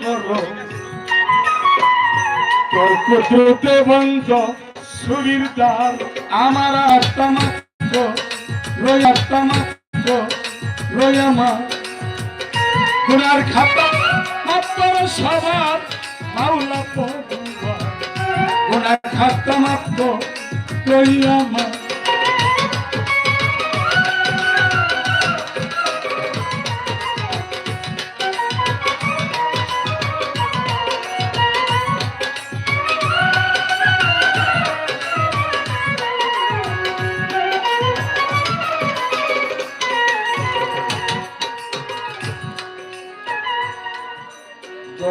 করো। তোর পুত্রতে বন্ধ সুরির দ্বার আমার আত্মা মাত্র, রই আত্মা মাত্র, রই আমার। গুনার খাতা মাত্র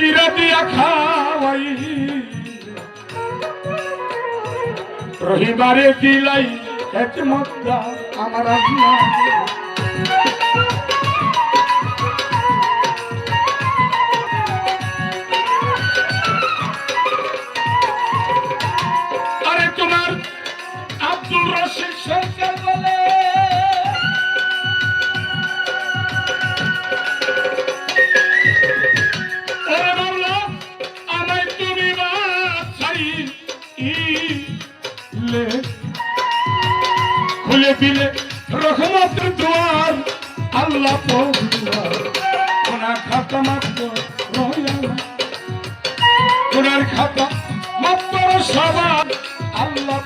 কিরা দিয়া খাওয়াই। রহিবারে দিলাই এক মধ্যা আমার আল্লাহ বাঁচাইলে খুলে দিলে রহমতের দুয়ার, আল্লাহ ওনার খাতা মাত্র ওনার খাতা মাত্র সবার, আল্লাহ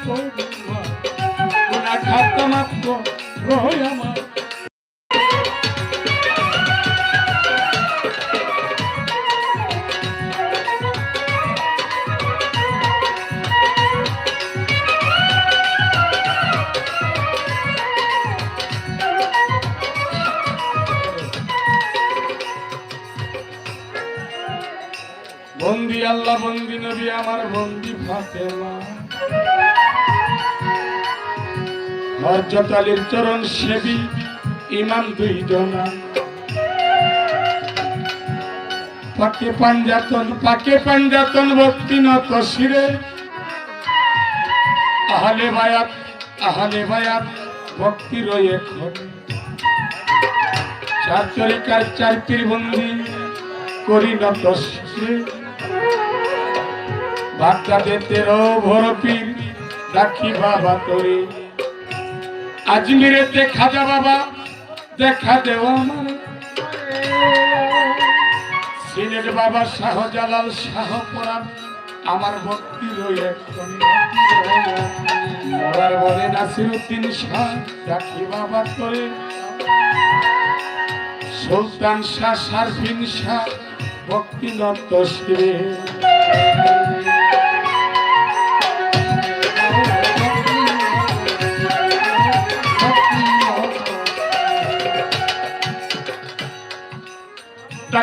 ওনার খাতা মাত্র রই আমার বন্দি আল্লাহ, বন্দি নবী আমার, বন্দি ফাতেমা। হজরত চরণ সেবী, ইমাম দুই জনা পাকে পাঞ্জাতন পাকে পাঞ্জাতন ভক্তি নত শিরে। আহলে বায়াত আহলে বায়াত, ভক্তি রয়ে চার চরিকার, চার বন্দি করি নত শিরে। বাগদাদে তেরো ভোর পীর রাখি বাবা তোরে। আজমিরেতে খাজা বাবা, দেখা দেও আমার। সিলেট বাবা শাহজালাল শাহ পরাণ, আমার ভক্তি রয়ে মরার বলে নাসিরুদ্দিন শাহ রাখি বাবা তোরে। সুলতান শাহ শারফিন শাহ, ভক্তি নত শিরে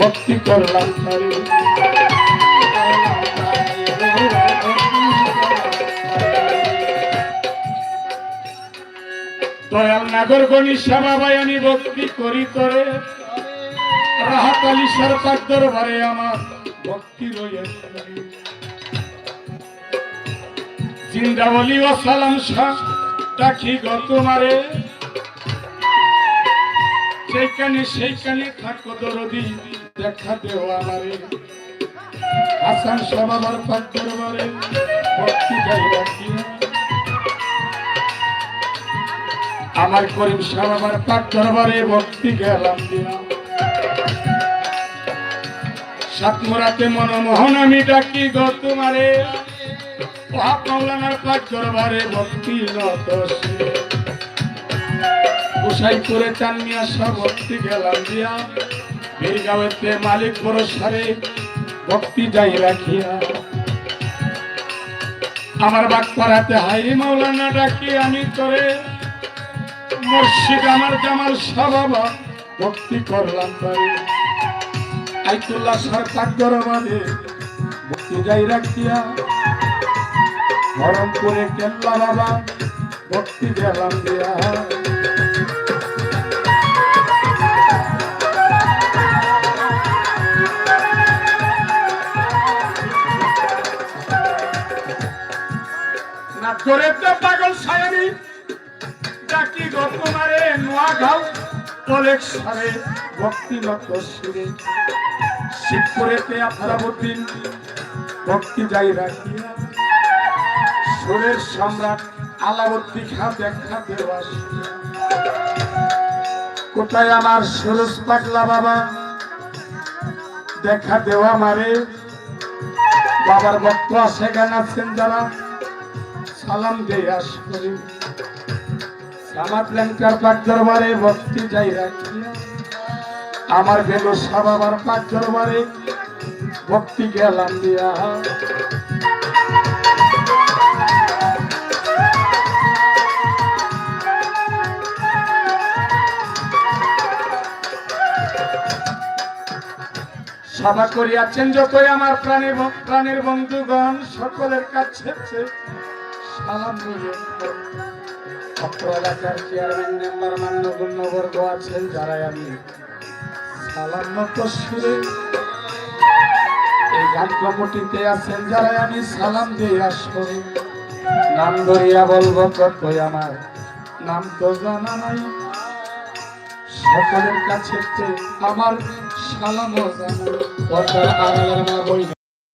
ভক্তি করলাম দয়াল নাগর গণি ভক্তি করি তোরে। রাহাত সরকার দরবারে আমার ভক্তি রয়েছে জিন্দাবলি ও সালাম শাহ ডাকি গো তোমারে। সেইখানে সেইখানে থাকো দরদি। দেখা দেও আমারে হাসান সবাবার পাক দরবারে আমার করিম সবাবার পাক দরবারে ভক্তি গেলাম দিলাম সাতমরাতে মনমোহন আমি ডাকি গো তোমারে মৌলানার পাঁচ দরবারে ভক্তি গোসাই করে চান মিয়া সব ভক্তি গেলাম দিয়া। বীরগাঁওয়েতে মালিক ভরসারে ভক্তি যাই রাখিয়া। আমার বাক পাড়াতে হাইরি মৌলানা ডাকি আমি করে মুর্শিদ আমার জামাল সাবাবা ভক্তি করলাম তাই। আইতুল্লাহ সরকার দরবারে ভক্তি যাই রাখিয়া। ধরমপুরে কেল্লা বাবা ভক্তি গেলাম দিয়া। করে তো পাগল সায়ানি ডাকি গো তোমারে নোয়া ঘাও কলেক সারে ভক্তি নত শিরে। শিবপুরেতে আফরাবুদ্দিন ভক্তি যাই রাখিয়া। সুরের সম্রাট আলাবর্তী খা দেখা দেওয়া কোথায় আমার সুরজ পাগলা বাবা? দেখা দেওয়া মারে। বাবার ভক্ত গান আছেন যারা। সালাম দিয়ে আস করি সামাত লেঙ্কার পাক দরবারে ভক্তি যাই রাখিয়া আমার বেলো সাবাবার পাক দরবারে ভক্তি গেলাম দিয়া। সভা করিয়াছেন যতই আমার প্রাণের প্রাণের বন্ধুগণ, সকলের কাছে এলাকার চেয়ারম্যান মেম্বার মান্যগণ্য বর্গ আছেন যারা আমি সালাম এই গান কমিটিতে আছেন যারা আমি সালাম দিয়ে আসব নাম ধরিয়া বলব আমার নাম তো জানা নাই সকলের কাছে আমার সালামও জানাই। কথা আমার বই